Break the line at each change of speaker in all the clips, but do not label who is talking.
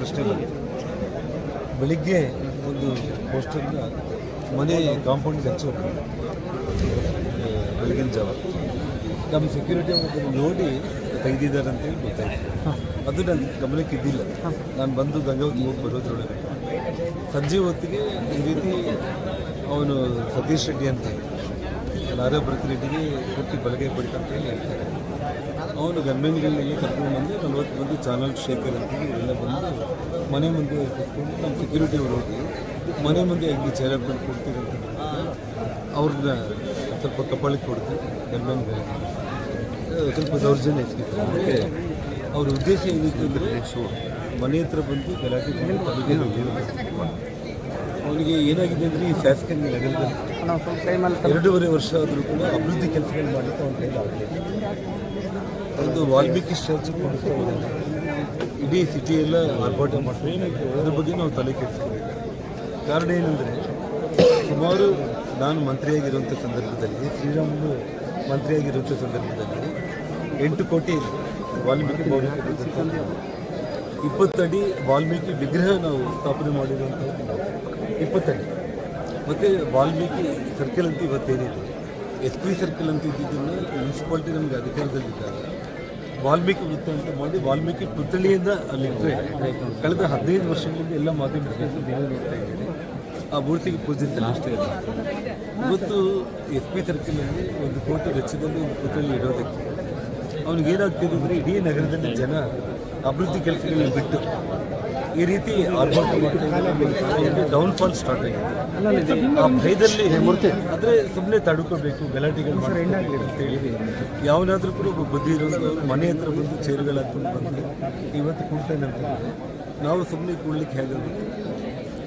ಪ್ರಶ್ನೆ ಬೆಳಿಗ್ಗೆ ಒಂದು ಪೋಸ್ಟರ್ನ ಮನೆ ಕಾಂಪೌಂಡ್ಗೆ ಹಚ್ಚೋದು ಬೆಳಗಿನ ಜಾವ. ನಮ್ಮ ಸೆಕ್ಯೂರಿಟಿ ಅದನ್ನು ನೋಡಿ ತೆಗೆದಿದ್ದಾರೆ ಅಂತೇಳಿ ಗೊತ್ತಾಯ್ತು. ಅದು ನನ್ನ ಗಮನಕ್ಕೆ ಇದ್ದಿಲ್ಲ. ನಾನು ಬಂದು ಗಂಗಾವತಿ ಹೋಗಿ ಬರೋದ್ರೊಳಗೆ. ಸಂಜೆ ಹೊತ್ತಿಗೆ ಈ ರೀತಿ ಅವನು ಸತೀಶ್ ರೆಡ್ಡಿ ಅಂತ. ನಾರಾ ಭರತ್ ರೆಡ್ಡಿಗೆ ಕೊಟ್ಟು ಬಲಗೈ ಬಡಿತ ಅಂತ ಹೇಳಿ ಹೇಳ್ತಾರೆ. ಅವನು ಗನ್ಮೆನ್ಗಳನ್ನೆಲ್ಲ ಕರ್ಕೊಂಡು ಬಂದು ನಲ್ವತ್ತು ಮಂದಿ ಚಾನಲ್ ಶೇಖರ್ ಅಂತ ಎಲ್ಲ ಬಂದು ಮನೆ ಮುಂದೆ ಕೂತ್ಕೊಂಡು ನಮ್ಮ ಸೆಕ್ಯೂರಿಟಿ ಅವರು ಹೋಗಿ ಮನೆ ಮುಂದೆ ಹೆಂಗೆ ಚೇರ್ ಹಾಕೊಂಡು ಕೊಡ್ತೀರಿ ಅಂತ ಅವ್ರನ್ನ ಸ್ವಲ್ಪ ಕಪಾಳಿಗೆ ಕೊಡ್ತೀವಿ ಗನ್ಮೆನ್ಗಳಿಗೆ ಸ್ವಲ್ಪ ದೌರ್ಜನ್ಯ ಹೆಚ್ಚಿತ್ತು ಅದಕ್ಕೆ ಅವ್ರ ಉದ್ದೇಶ ಏನಿತ್ತು ಅಂದರೆ ಮನೆ ಹತ್ರ ಬಂದು ಗಲಾಟೆ ಅವನಿಗೆ ಏನಾಗಿದೆ ಅಂದರೆ ಈ ಶಾಸಕನ ನಗರದಲ್ಲಿ ಎರಡೂವರೆ ವರ್ಷ ಆದರೂ ಕೂಡ ಅಭಿವೃದ್ಧಿ ಕೆಲಸಗಳು ಮಾಡಲಿಕ್ಕೆ ಅವನ ಕೈಲಿ ಆಗಲಿಲ್ಲ ಒಂದು ವಾಲ್ಮೀಕಿ ಚರ್ಚ್ ಕೊಡಿಸ್ತಾ ಇದ್ದಾನೆ ಇಡೀ ಸಿಟಿ ಎಲ್ಲ ಆರ್ಭಾಟ ಮಾಡ್ತಾರೆ ಅದ್ರ ಬಗ್ಗೆ ನಾವು ತಲೆ ಕೆಡಿಸ್ಕೋಬೇಕು ಕಾರಣ ಏನಂದರೆ, ಸುಮಾರು ನಾನು ಮಂತ್ರಿಯಾಗಿರುವಂಥ ಸಂದರ್ಭದಲ್ಲಿ, ಶ್ರೀರಾಮುಲು ಮಂತ್ರಿಯಾಗಿರುವಂಥ ಸಂದರ್ಭದಲ್ಲಿ ಎಂಟು ಕೋಟಿ ವಾಲ್ಮೀಕಿ ಇಪ್ಪತ್ತಡಿ ವಾಲ್ಮೀಕಿ ವಿಗ್ರಹ ನಾವು ಸ್ಥಾಪನೆ ಮಾಡಿರುವಂಥದ್ದು. ಇಪ್ಪತ್ತಡಿ ಮತ್ತು ವಾಲ್ಮೀಕಿ ಸರ್ಕಲ್ ಅಂತ ಇವತ್ತೇನಿದೆ, ಎಸ್ ಪಿ ಸರ್ಕಲ್ ಅಂತ ಇದ್ದಿದ್ದನ್ನು ಮುನ್ಸಿಪಾಲ್ಟಿ ನಮಗೆ ಅಧಿಕಾರದಲ್ಲಿದ್ದಾಗ ವಾಲ್ಮೀಕಿ ವೃತ್ತ ಅಂತ ಮಾಡಿ ವಾಲ್ಮೀಕಿ ಪುತ್ಥಳಿಯಿಂದ ಅಲ್ಲಿಟ್ಟರೆ ಕಳೆದ ಹದಿನೈದು ವರ್ಷಗಳಿಂದ ಎಲ್ಲ ಮಾತಿ ದಿನ ಆ ಮೂರ್ತಿಗೆ ಪೂಜಿಸಿಲ್ಲ ಅಷ್ಟೇ ಇಲ್ಲ ಇವತ್ತು ಎಸ್ ಪಿ ಸರ್ಕಲಲ್ಲಿ ಒಂದು ಕೋಟಿ ವೆಚ್ಚದಲ್ಲಿ ಒಂದು ಪುತ್ಥಳಿ ಇಡೋದಕ್ಕೆ. ಅವ್ನಿಗೆ ಏನಾಗ್ತಿದೆ ಅಂದರೆ ಇಡೀ ನಗರದಲ್ಲಿ ಜನ ಅಭಿವೃದ್ಧಿ ಕೆಲಸಗಳನ್ನ ಬಿಟ್ಟು ಈ ರೀತಿ ಮಾಡ್ತಾ ಡೌನ್ಫಾಲ್ ಸ್ಟಾರ್ಟ್ ಆಗಿದೆ. ಆ ಭಯದಲ್ಲಿ ಆದರೆ ಸುಮ್ಮನೆ ತಡ್ಕೋಬೇಕು ಗಲಾಟೆಗಳು ಮಾಡ್ಬೇಕು ಅಂತೇಳಿ ಯಾವನಾದ್ರೂ ಕೂಡ ಒಬ್ಬ ಬುದ್ಧಿ ಇರೋದು ಮನೆ ಹತ್ರ ಬಂದು ಚೇರುಗಳು ಹಾಕೊಂಡು ಬಂದು ಇವತ್ತು ಕೂಡ್ತಾನೆ ಅಂತ ನಾವು ಸುಮ್ಮನೆ ಕೂಡ್ಲಿಕ್ಕೆ ಹೇಗಾಗುತ್ತೆ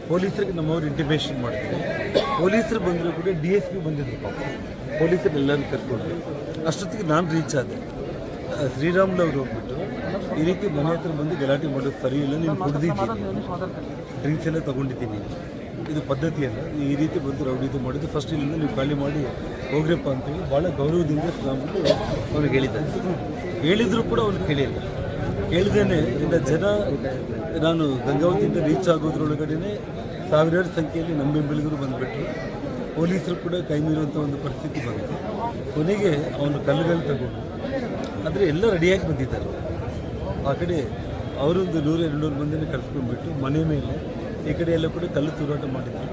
ಪೊಲೀಸರಿಗೆ ನಮ್ಮವ್ರು ಇಂಟಿಮೇಷನ್ ಮಾಡ್ತೀವಿ ಪೊಲೀಸರು ಬಂದರೂ ಕೂಡ ಡಿ ಎಸ್ ಪಿ ಬಂದಿದ್ರು ಪಾಪ. ಪೊಲೀಸರು ಎಲ್ಲರೂ ಕರ್ಕೊಂಡು ಅಷ್ಟೊತ್ತಿಗೆ ನಾನು ರೀಚ್ ಆದೆ. ಶ್ರೀರಾಮ್ಲು ಲವ್ ಹೋಗ್ಬಿಟ್ಟು ಈ ರೀತಿ ಮನೆ ಹತ್ರ ಬಂದು ಗಲಾಟೆ ಮಾಡೋದು ಸರಿ ಇಲ್ಲ, ನೀನು ಕುಡಿದಿದ್ದೀನಿ. ಡ್ರಿಂಕ್ಸ್ ಎಲ್ಲ ತೊಗೊಂಡಿದ್ದೀನಿ. ಇದು ಪದ್ಧತಿ ಅಲ್ಲ. ಈ ರೀತಿ ಬಂದು ರೌಡಿದು ಮಾಡಿದ್ದು. ಫಸ್ಟ್ ಇಲ್ಲಿಂದ ನೀವು ಖಾಲಿ ಮಾಡಿ ಹೋಗ್ರಪ್ಪ ಅಂತೇಳಿ ಭಾಳ ಗೌರವದಿಂದ ಶ್ರೀರಾಮ್ಲು ಅವ್ರಿಗೆ ಹೇಳಿದ್ದಾರೆ. ಹೇಳಿದರೂ ಕೂಡ ಅವ್ನು ಕೇಳಿಲ್ಲ. ಕೇಳಿದೇನೆ ಇಂದ ಜನ, ನಾನು ಗಂಗಾವತಿಯಿಂದ ರೀಚ್ ಆಗೋದ್ರೊಳಗಡೆ ಸಾವಿರಾರು ಸಂಖ್ಯೆಯಲ್ಲಿ ನಮ್ಮ ಬೆಂಬಲಿಗರು ಬಂದುಬಿಟ್ರು. ಪೊಲೀಸರು ಕೂಡ ಕೈ ಮೀರುವಂಥ ಒಂದು ಪರಿಸ್ಥಿತಿ ಬಂತು ಕೊನೆಗೆ ಅವನು ಕಲ್ಲುಗಳು ತಗೊಂಡು ಆದರೆ ಎಲ್ಲ ರೆಡಿಯಾಗಿ ಬಂದಿದ್ದಾರೆ. ಆ ಕಡೆ ಅವರೊಂದು ನೂರು, ಎರಡುನೂರು ಮಂದಿನ ಕರೆಸ್ಕೊಂಡ್ಬಿಟ್ಟು ಮನೆ ಮೇಲೆ ಈ ಕಡೆ ಎಲ್ಲ ಕೂಡ ಕಲ್ಲು ತೂರಾಟ ಮಾಡಿದ್ರು.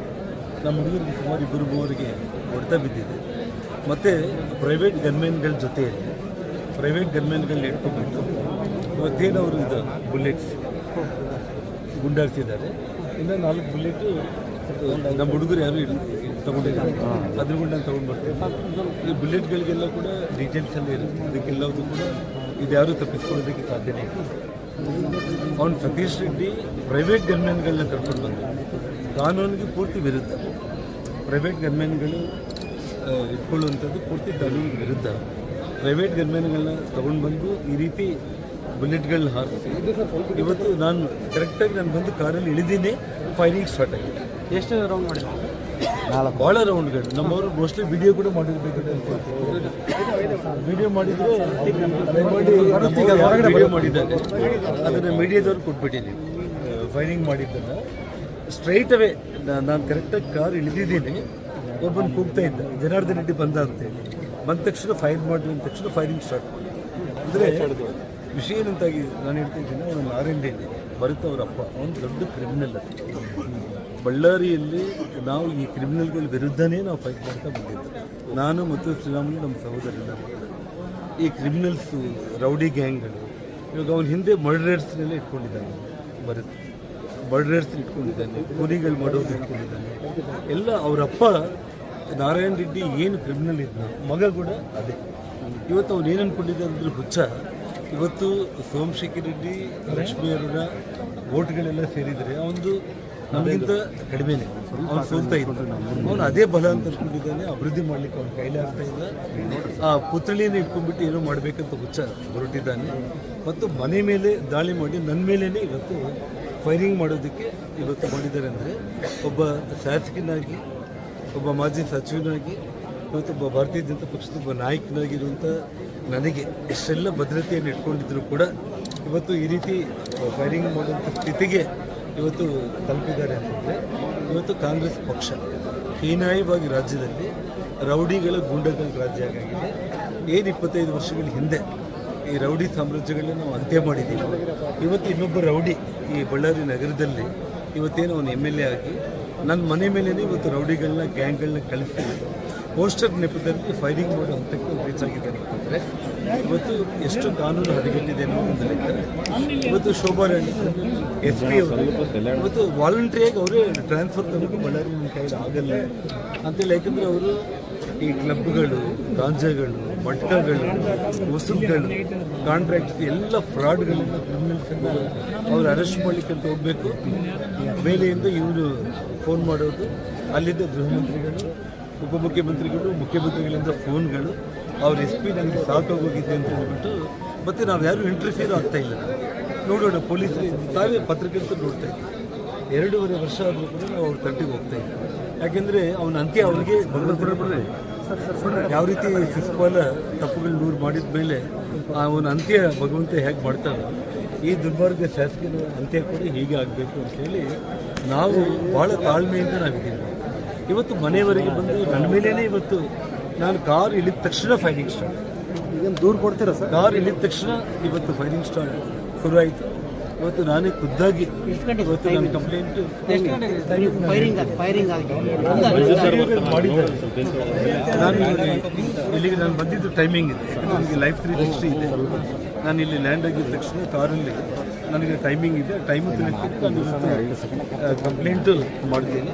ನಮ್ಮ ಹುಡುಗರಿಗೆ ಸುಮಾರು ಇಬ್ಬರು ಮೂವರಿಗೆ ಹೊಡೆತ ಬಿದ್ದಿದೆ. ಮತ್ತು ಪ್ರೈವೇಟ್ ಗನ್ಮೆನ್ಗಳ ಜೊತೆಯಲ್ಲಿ ಪ್ರೈವೇಟ್ ಗನ್ಮೆನ್ಗಳನ್ನ ಇಟ್ಕೊಂಡ್ಬಿಟ್ಟು ಇವತ್ತೇನು ಅವರು ಇದು ಬುಲೆಟ್ಸ್ ಗುಂಡಾಡ್ಸಿದ್ದಾರೆ. ಇನ್ನು ನಾಲ್ಕು ಬುಲೆಟು ನಮ್ಮ ಹುಡುಗರು ಯಾರು ಇಲ್ಲ. ತಗೊಂಡಿದ್ದಾರೆ ಅದ್ರ ನಾನು ತಗೊಂಡು ಬರ್ತೇನೆ ಬುಲೆಟ್ಗಳಿಗೆಲ್ಲ ಕೂಡ ಡೀಟೇಲ್ಸ್ ಎಲ್ಲ ಇರುತ್ತೆ. ಅದಕ್ಕೆಲ್ಲವೂ ಕೂಡ ಇದ್ಯಾರು ತಪ್ಪಿಸ್ಕೊಳ್ಳೋದಕ್ಕೆ ಸಾಧ್ಯನೇ ಇಲ್ಲ. ಅವನು ಸತೀಶ್ ರೆಡ್ಡಿ ಪ್ರೈವೇಟ್ ಗನ್ಮೆನ್ಗಳನ್ನ ಕರ್ಕೊಂಡು ಬಂದ. ಕಾನೂನಿಗೆ ಪೂರ್ತಿ ವಿರುದ್ಧ. ಪ್ರೈವೇಟ್ ಗನ್ಮೆನ್ಗಳು ಇಟ್ಕೊಳ್ಳುವಂಥದ್ದು ಪೂರ್ತಿ ಕಾನೂನಿಗೆ ವಿರುದ್ಧ. ಪ್ರೈವೇಟ್ ಗನ್ಮೆನ್ಗಳನ್ನ ತೊಗೊಂಡು ಬಂದು ಈ ರೀತಿ ಬುಲೆಟ್ಗಳನ್ನ ಹಾರಿಸಿ, ಇವತ್ತು ನಾನು ಕರೆಕ್ಟಾಗಿ ನಾನು ಬಂದು ಕಾರಲ್ಲಿ ಇಳಿದೀನಿ ಫೈರಿಂಗ್ ಸ್ಟಾರ್ಟ್ ಆಗಿದೆ.
ಎಷ್ಟು ರೌಂಡ್ ಮಾಡಿದ್ರು?
ಭಾಳ ರೌಂಡ್ಗಳು ನಮ್ಮವರು ಮೋಸ್ಟ್ಲಿ ವಿಡಿಯೋ ಕೂಡ ಮಾಡಿರ್ಬೇಕು ವಿಡಿಯೋ ಮಾಡಿದ್ರೆ ವಿಡಿಯೋ ಮಾಡಿದ್ದಾರೆ. ಅದನ್ನು ಮೀಡಿಯಾದವ್ರು ಕೊಟ್ಬಿಟ್ಟಿದ್ದೀನಿ ಫೈರಿಂಗ್ ಮಾಡಿದ್ದನ್ನು. ಸ್ಟ್ರೈಟ್ ಅವೇ ನಾನು ಕರೆಕ್ಟಾಗಿ ಕಾರ್ ಇಳಿದಿದ್ದೀನಿ. ಒಬ್ಬನು ಕೂಗ್ತಾ ಇದ್ದ. ಜನಾರ್ದನ್ ರೆಡ್ಡಿ ಬಂದ ಅಂತೇಳಿ. ಬಂದ ತಕ್ಷಣ ಫೈರ್ ಮಾಡಿ ಅಂದ ತಕ್ಷಣ ಫೈರಿಂಗ್ ಸ್ಟಾರ್ಟ್ ಮಾಡಿ ಅಂದರೆ ವಿಷಯ ಏನಂತಾಗಿ ನಾನು ಹೇಳ್ತಾ ಇದ್ದೀನಿ ಅವನು ಎನ್ ಡಿ ಬರುತ್ತೆ ಅವರಪ್ಪ ಅವನು ದೊಡ್ಡ ಕ್ರಿಮಿನಲ್ ಅದು. ಬಳ್ಳಾರಿಯಲ್ಲಿ ನಾವು ಈ ಕ್ರಿಮಿನಲ್ಗಳ ವಿರುದ್ಧನೇ ನಾವು ಫೈಟ್ ಮಾಡ್ತಾ ಬಂದಿದ್ದೆ. ನಾನು ಮತ್ತು ಶ್ರೀರಾಮುಲು ನಮ್ಮ ಸಹೋದರರಿಂದ ಈ ಕ್ರಿಮಿನಲ್ಸು ರೌಡಿ ಗ್ಯಾಂಗ್ಗಳು ಇವಾಗ ಅವನ ಹಿಂದೆ ಮರ್ಡರರ್ಸ್ನೆಲ್ಲ ಇಟ್ಕೊಂಡಿದ್ದಾನೆ. ಭರತ್ ಮರ್ಡರರ್ಸ್ ಇಟ್ಕೊಂಡಿದ್ದಾನೆ, ಕೂಲಿಗಳು ಮಾಡೋದು ಇಟ್ಕೊಂಡಿದ್ದಾನೆ. ಎಲ್ಲ ಅವರಪ್ಪ ನಾರಾಯಣ ರೆಡ್ಡಿ ಏನು ಕ್ರಿಮಿನಲ್ ಇದ್ದ ಮಗ ಕೂಡ ಅದೇ. ಇವತ್ತು ಅವ್ನು ಏನು ಅಂದ್ಕೊಂಡಿದ್ದಾನೆ ಅಂದ್ರೆ ಹುಚ್ಚ. ಇವತ್ತು ಸೋಮಶೇಖರ್ ರೆಡ್ಡಿ, ಲಕ್ಷ್ಮೀ ಅರುಣ ಓಟ್ಗಳೆಲ್ಲ ಸೇರಿದರೆ ಅವನು ನಮಗಿಂತ ಕಡಿಮೆನೆ. ಅವ್ನು ಸೋಲ್ತಾ ಇದ್ದ. ಅವನು ಅದೇ ಬಲ ಅಂತ ಅನ್ಕೊಂಡಿದ್ದಾನೆ, ಅಭಿವೃದ್ಧಿ ಮಾಡ್ಲಿಕ್ಕೆ ಅವ್ನ ಕೈಲಿ ಆಗ್ತಾ ಇಲ್ಲ. ಆ ಪುತ್ಳಿಯನ್ನು ಇಟ್ಕೊಂಡ್ಬಿಟ್ಟು ಏನೋ ಮಾಡಬೇಕಂತ ಹುಚ್ಚ ಹೊರಟಿದ್ದಾನೆ. ಮತ್ತು ಮನೆ ಮೇಲೆ ದಾಳಿ ಮಾಡಿ ನನ್ನ ಮೇಲೇ ಇವತ್ತು ಫೈರಿಂಗ್ ಮಾಡೋದಕ್ಕೆ ಇವತ್ತು ಮಾಡಿದ್ದಾರೆ ಅಂದರೆ ಒಬ್ಬ ಶಾಸಕನಾಗಿ, ಒಬ್ಬ ಮಾಜಿ ಸಚಿವನಾಗಿ ಇವತ್ತೊಬ್ಬ ಭಾರತೀಯ ಜನತಾ ಪಕ್ಷದ ಒಬ್ಬ ನಾಯಕನಾಗಿರುವಂಥ ನನಗೆ ಇಷ್ಟೆಲ್ಲ ಭದ್ರತೆಯನ್ನು ಇಟ್ಕೊಂಡಿದ್ರು ಕೂಡ ಇವತ್ತು ಈ ರೀತಿ ಫೈರಿಂಗ್ ಮಾಡುವಂಥ ಸ್ಥಿತಿಗೆ ಇವತ್ತು ತಲುಪಿದ್ದಾರೆ ಅಂತಂದರೆ, ಇವತ್ತು ಕಾಂಗ್ರೆಸ್ ಪಕ್ಷ, ಹೀನಾಯವಾಗಿ ರಾಜ್ಯದಲ್ಲಿ ರೌಡಿಗಳ ಗೂಂಡಗಳ ರಾಜ್ಯ ಆಗಿದೆ ಏನು ಇಪ್ಪತ್ತೈದು ವರ್ಷಗಳ ಹಿಂದೆ ಈ ರೌಡಿ ಸಾಮ್ರಾಜ್ಯಗಳನ್ನ ನಾವು ಅಂತ್ಯ ಮಾಡಿದ್ದೀವಿ. ಇವತ್ತು ಇನ್ನೊಬ್ಬ ರೌಡಿ ಈ ಬಳ್ಳಾರಿ ನಗರದಲ್ಲಿ ಇವತ್ತೇನು ಅವನು ಎಂ ಎಲ್ ಎ ಆಗಿ ನನ್ನ ಮನೆ ಮೇಲೇ ಇವತ್ತು ರೌಡಿಗಳನ್ನ, ಗ್ಯಾಂಗ್ಗಳನ್ನ ಕಳಿಸಿ ಪೋಸ್ಟರ್ ನೆಪದಲ್ಲಿ ಫೈರಿಂಗ್ ಮಾಡೋ ಹಂತಕ್ಕೆ ರೀಚ್ ಆಗಿದೆ ಅಂತಂದರೆ ಇವತ್ತು ಎಷ್ಟು ಕಾನೂನು ಹದಗೆಟ್ಟಿದೆ ಅನ್ನೋದು ಇವತ್ತು ಶೋಭಾ ಎಸ್ ಪಿ ಅವರು ಇವತ್ತು ವಾಲಂಟ್ರಿಯಾಗಿ ಅವರೇ ಟ್ರಾನ್ಸ್ಫರ್ ತನಕ ಬಳ್ಳಾರಿ ನನ್ನ ಕೈಲಿ ಆಗಲ್ಲ ಅಂತೇಳಿ ಯಾಕಂದರೆ ಅವರು ಈ ಕ್ಲಬ್ಗಳು, ಗಾಂಜಾಗಳು, ಮಟ್ಕಗಳು ವಸೂಲ್ಗಳು ಕಾಂಟ್ರಾಕ್ಟ್ಸ್ ಎಲ್ಲ ಫ್ರಾಡ್ಗಳಿಂದ ಕ್ರಿಮಿನಲ್ಸನ್ನು ಅವ್ರು ಅರೆಸ್ಟ್ ಮಾಡಲಿಕ್ಕೆ ಅಂತ ಹೋಗಬೇಕು. ಮೇಲೆಯಿಂದ ಇವರು ಫೋನ್ ಮಾಡೋದು, ಅಲ್ಲಿದ್ದ ಗೃಹ ಮಂತ್ರಿಗಳು ಉಪಮುಖ್ಯಮಂತ್ರಿಗಳು ಮುಖ್ಯಮಂತ್ರಿಗಳಿಂದ ಫೋನ್ಗಳು ಅವ್ರ ಎಸ್ ಪಿ ನನಗೆ ಸಾಕಾಗೋಗಿದೆ ಅಂತ ಹೇಳ್ಬಿಟ್ಟು ಮತ್ತು ನಾವು ಯಾರು ಇಂಟರ್ಫಿಯರ್ ಆಗ್ತಾ ಇಲ್ಲ. ನೋಡೋಣ ಪೊಲೀಸರು ತಾವೇ ಪತ್ರಕರ್ತರು ನೋಡ್ತಾ ಇದ್ದೀವಿ ಎರಡೂವರೆ ವರ್ಷ ಆದರೂ ಕೂಡ ನಾವು ಅವ್ರ ತಟ್ಟಿಗೆ ಹೋಗ್ತಾ ಇಲ್ಲ. ಯಾಕೆಂದರೆ ಅವನ ಅಂತ್ಯ ಅವನಿಗೆ ಯಾವ ರೀತಿ ಶಿಸ್ಪಾಲ ತಪ್ಪುಗಳು ನೂರು ಮಾಡಿದ ಮೇಲೆ ಅವನ ಅಂತ್ಯ ಭಗವಂತ ಹೇಗೆ ಮಾಡ್ತಾನೋ ಈ ದುರ್ಮಾರ್ಗ ಶಾಸಕನ ಅಂತ್ಯ ಕೂಡ ಹೀಗೆ ಆಗಬೇಕು ಅಂತೇಳಿ ನಾವು ಭಾಳ ತಾಳ್ಮೆಯಿಂದ ನಾವಿದ್ದೀವಿ ಇವತ್ತು ಮನೆಯವರೆಗೆ ಬಂದು ನನ್ನ ಮೇಲೇ ಇವತ್ತು ನಾನು ಕಾರ್ ಇಳಿದ ತಕ್ಷಣ ಫೈರಿಂಗ್ ಸ್ಟಾರ್ಟ್
ಈಗೇನು ದೂರ ಕೊಡ್ತೀರಾ ಸರ್?
ಕಾರ್ ಇಳಿದ ತಕ್ಷಣ ಇವತ್ತು ಫೈರಿಂಗ್ ಸ್ಟಾರ್ಟ್ ಶುರು ಆಯಿತು ಇವತ್ತು ನಾನೇ ಖುದ್ದಾಗಿ ಇವತ್ತು ನನ್ನ ಕಂಪ್ಲೇಂಟ್
ಫೈರಿಂಗ್ ಫೈರಿಂಗ್ ಆಗಿ
ನಾನು ಇಲ್ಲಿ- ಇಲ್ಲಿಗೆ ನಾನು ಬಂದಿದ್ದು ಟೈಮಿಂಗ್ ಇದೆ. ನನಗೆ ಲೈಫ್ ತ್ರೀ ಸಿಕ್ಸ್ಟಿ ಇದೆ. ನಾನು ಇಲ್ಲಿ ಲ್ಯಾಂಡ್ ಆಗಿದ್ದ ತಕ್ಷಣ ಕಾರಲ್ಲಿ ನನಗೆ ಟೈಮಿಂಗ್ ಇದೆ. ಟೈಮ್ ತಿಳಿಸ್ಬಿಟ್ಟು ನಾನು ಕಂಪ್ಲೇಂಟು ಮಾಡ್ತೀನಿ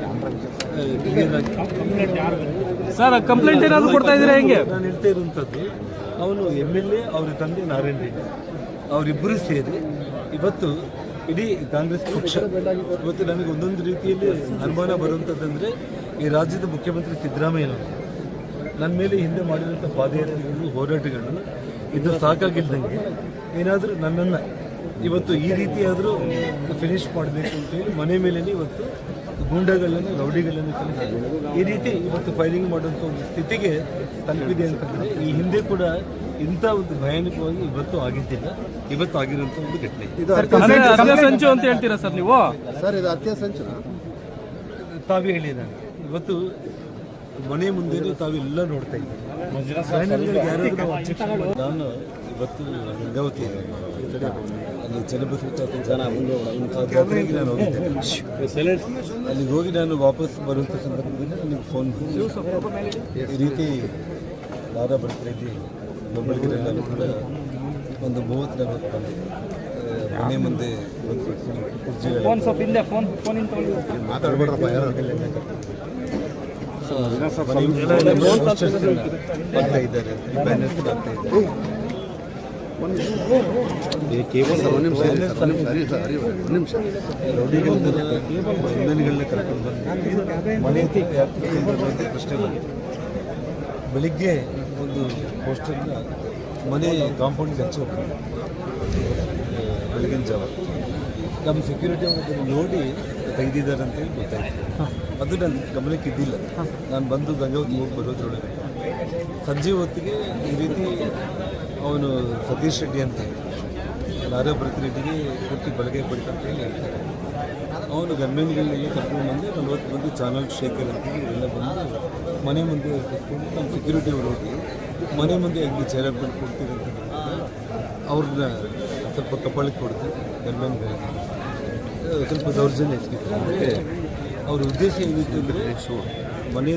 ಸರ್ ಕಂಪ್ಲೇಂಟ್ ಏನಾದರೂ ಕೊಡ್ತಾ ಇದ್ದೀರಾ ಹೆಂಗೆ?
ನಾನು ಹೇಳ್ತಾ ಇರುವಂಥದ್ದು ಅವನು ಎಂ ಎಲ್ ಎ ಅವ್ರ ತಂದೆ ನಾರಾಯಣ ರೆಡ್ಡಿ. ಅವರಿಬ್ಬರು ಸೇರಿ ಇವತ್ತು ಇಡೀ ಕಾಂಗ್ರೆಸ್ ಪಕ್ಷ ಇವತ್ತು ನನಗೆ ಒಂದೊಂದು ರೀತಿಯಲ್ಲಿ ಅನುಮಾನ ಬರುವಂಥದ್ದಂದರೆ ಈ ರಾಜ್ಯದ ಮುಖ್ಯಮಂತ್ರಿ ಸಿದ್ದರಾಮಯ್ಯನವರು ನನ್ನ ಮೇಲೆ ಹಿಂದೆ ಮಾಡಿದಂಥ ಪಾದಯಾತ್ರೆಗಳು ಹೋರಾಟಗಳು ಇದು ಸಾಕಾಗಿದ್ದಂಗೆ ಏನಾದರೂ ನನ್ನನ್ನು ಇವತ್ತು ಈ ರೀತಿಯಾದರೂ ಫಿನಿಶ್ ಮಾಡಬೇಕು ಅಂತೇಳಿ ಮನೆ ಮೇಲೇ ಇವತ್ತು ಗೂಂಡಗಳನ್ನು ರೌಡಿಗಳನ್ನು ಕಲಿಸಿ ಈ ರೀತಿ ಇವತ್ತು ಫೈರಿಂಗ್ ಮಾಡುವಂಥ ಒಂದು ಸ್ಥಿತಿಗೆ ತಲುಪಿದೆ ಅಂತಂದರೆ ಈ ಹಿಂದೆ ಕೂಡ ಇಂಥ ಒಂದು ಭಯಾನಕವಾಗಿ ಇವತ್ತು ಆಗಿದ್ದಿಲ್ಲ. ಇವತ್ತು ಆಗಿರುವಂಥ ಒಂದು ಘಟನೆ.
ಇದು ಸಂಚು ಅಂತ ಹೇಳ್ತೀರಾ ಸರ್ ನೀವು? ಸರ್ ಇದು ಅತ್ಯ ಸಂಚು.
ತಾವೇ ಹೇಳಿ ನಾನು. ಇವತ್ತು ಮನೆ ಮುಂದೆ ತಾವೆಲ್ಲ ನೋಡ್ತಾ ಇದ್ದೀವಿ ನಾನು ಇವತ್ತು ಗಂಗಾವತಿ ಅಲ್ಲಿ ಚನ್ನಬಸವ ಜನ ಜಾತ್ರೆಗೆ ನಾನು ಹೋಗಿದ್ದೆ ಅಲ್ಲಿಗೆ ಹೋಗಿ ನಾನು ವಾಪಸ್ ಬರುವಂಥ ಸಂದರ್ಭದಲ್ಲಿ ನನಗೆ ಫೋನ್ ಈ ರೀತಿ ದಾರಾ ಬರ್ತಿದ್ದೆ ನಾನು ಕೂಡ ಒಂದು ಮೂವತ್ತು ನಲವತ್ತು ಬಂದೆ ಮನೆ ಮುಂದೆ ಒಂದು
ಫೋನ್ ಸ್ವಲ್ಪ ಹಿಂದೆ ಫೋನ್ ಫೋನ್
ಮಾತಾಡ್ಬೇಡ್ರಪ್ಪ ಯಾರು ಆಗ್ತಾ ಇದ್ದಾರೆ. ಕರ್ಕೊಂಡು ಬೆಳಿಗ್ಗೆ ಒಂದು ಪೋಸ್ಟರ್ನ ಮನೆ ಕಾಂಪೌಂಡ್ಗೆ ಹಚ್ಚಿ ಬೆಳಗಿನ ಜಾವ. ನಮ್ಮ ಸೆಕ್ಯೂರಿಟಿ ಅವರು ನೋಡಿ ತೆಗೆದಿದ್ದಾರೆ ಅಂತೇಳಿ ಗೊತ್ತಾಯ್ತು. ಅದು ನನ್ನ ಗಮನಕ್ಕೆ ಇದ್ದಿಲ್ಲ. ನಾನು ಬಂದು ಗಂಗಾವತಿ ಹೋಗಿ ಬರೋದ್ರೊಳಗೆ. ಸಂಜೆ ಹೊತ್ತಿಗೆ ಈ ರೀತಿ ಅವನು ಸತೀಶ್ ರೆಡ್ಡಿ ಅಂತ. ಯಾರೋ ರೆಡ್ಡಿಗೆ ಕೊಟ್ಟು ಬಳಕೆ ಕೊಡ್ತು ಅಂತ ಹೇಳಿ ಹೇಳ್ತಾರೆ. ಅವನು ಗನ್ಮೆನ್ಗಳನ್ನೆಲ್ಲ ಕರ್ಕೊಂಡು ಬಂದು ನಲ್ವತ್ತು ಮಂದಿ ಚಾನಲ್ ಶೇಖರ್ ಅಂತ ಇವರೆಲ್ಲ ಬಂದು ಮನೆ ಮುಂದೆ ಕರ್ಕೊಂಡು ನಮ್ಮ ಸೆಕ್ಯೂರಿಟಿ ಅವರು ಹೋಗಿ ಮನೆ ಮುಂದೆ ಹೆಂಗೆ ಚೇರ್ ಹಾಕೊಂಡು ಅಂತ ಅವ್ರನ್ನ ಸ್ವಲ್ಪ ಕಪಾಳಕ್ಕೆ ಕೊಡ್ತು. ಗನ್ಮೆನ್ಗಳಿಗೆ ಸ್ವಲ್ಪ ದೌರ್ಜನ್ಯ ಎಸಗಿದ್ರು ಅವ್ರ ಉದ್ದೇಶ ಏನಿತ್ತು ಅಂದರೆ ಮನೆ